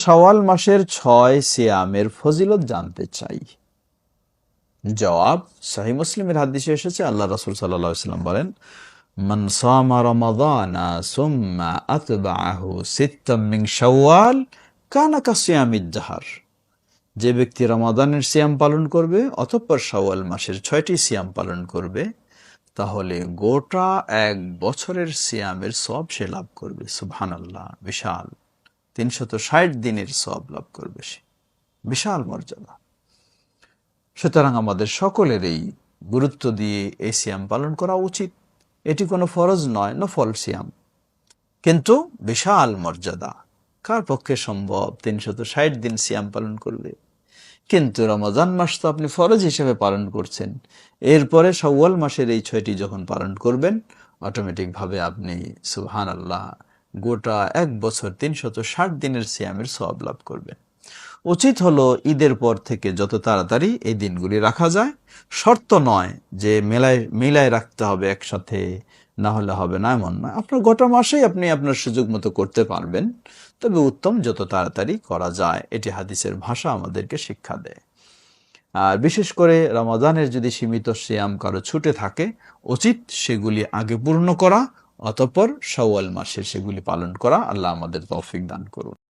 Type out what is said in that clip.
সওয়াল মাসের ছয় সিয়ামের ফজিলত জানতে চাই। জবাব সহি মুসলিমের হাদিসে এসেছে, আল্লাহ রাসূল সাল্লাম বলেন, মান রমাদানা সুম্মা আতবাআহু সিত্তাম মিন শাওয়াল কানা কাসিয়ামিদ জাহার। যে ব্যক্তি রমাদানের সিয়াম পালন করবে, অতঃপর শাওয়াল মাসের ছয়টি সিয়াম পালন করবে, তাহলে গোটা এক বছরের সিয়ামের সব সে লাভ করবে। সুবহানাল্লাহ, বিশাল। তিনশত ষাট দিনের সব লাভ করবে সে। বিশাল মর্যাদা। সুতরাং আমাদের সকলেরই গুরুত্ব দিয়ে এই সিয়াম পালন করা উচিত। এটি কোনো ফরজ নয়, নফল সিয়াম। কিন্তু বিশাল মর্যাদা। কার পক্ষে সম্ভব তিনশত ষাট দিন সিয়াম পালন করবে কিন্তু রমজান মাস তো আপনি ফরজ হিসেবে পালন করছেন। এরপরে সওয়াল মাসের এই ছয়টি যখন পালন করবেন অটোমেটিকভাবে আপনি সুবহান আল্লাহ গোটা এক বছর তিনশত ষাট দিনের সিয়ামের সব লাভ করবেন উচিত হলো ঈদের পর থেকে যত তাড়াতাড়ি এই দিনগুলি রাখা যায়। শর্ত নয় যে মেলায়, মিলায় রাখতে হবে একসাথে, না হলে হবে না, এমন নয়। আপনার গোটা মাসেই আপনি আপনার সুযোগ মতো করতে পারবেন। তবে উত্তম যত তাড়াতাড়ি করা যায়, এটি হাদিসের ভাষা আমাদেরকে শিক্ষা দেয়। আর বিশেষ করে রমাদানের যদি সীমিত সিয়াম কারও ছুটে থাকে, উচিত সেগুলি আগে পূর্ণ করা অতঃপর সওয়াল মাসে সেগুলি পালন করা আল্লাহ আমাদের তৌফিক দান করুন।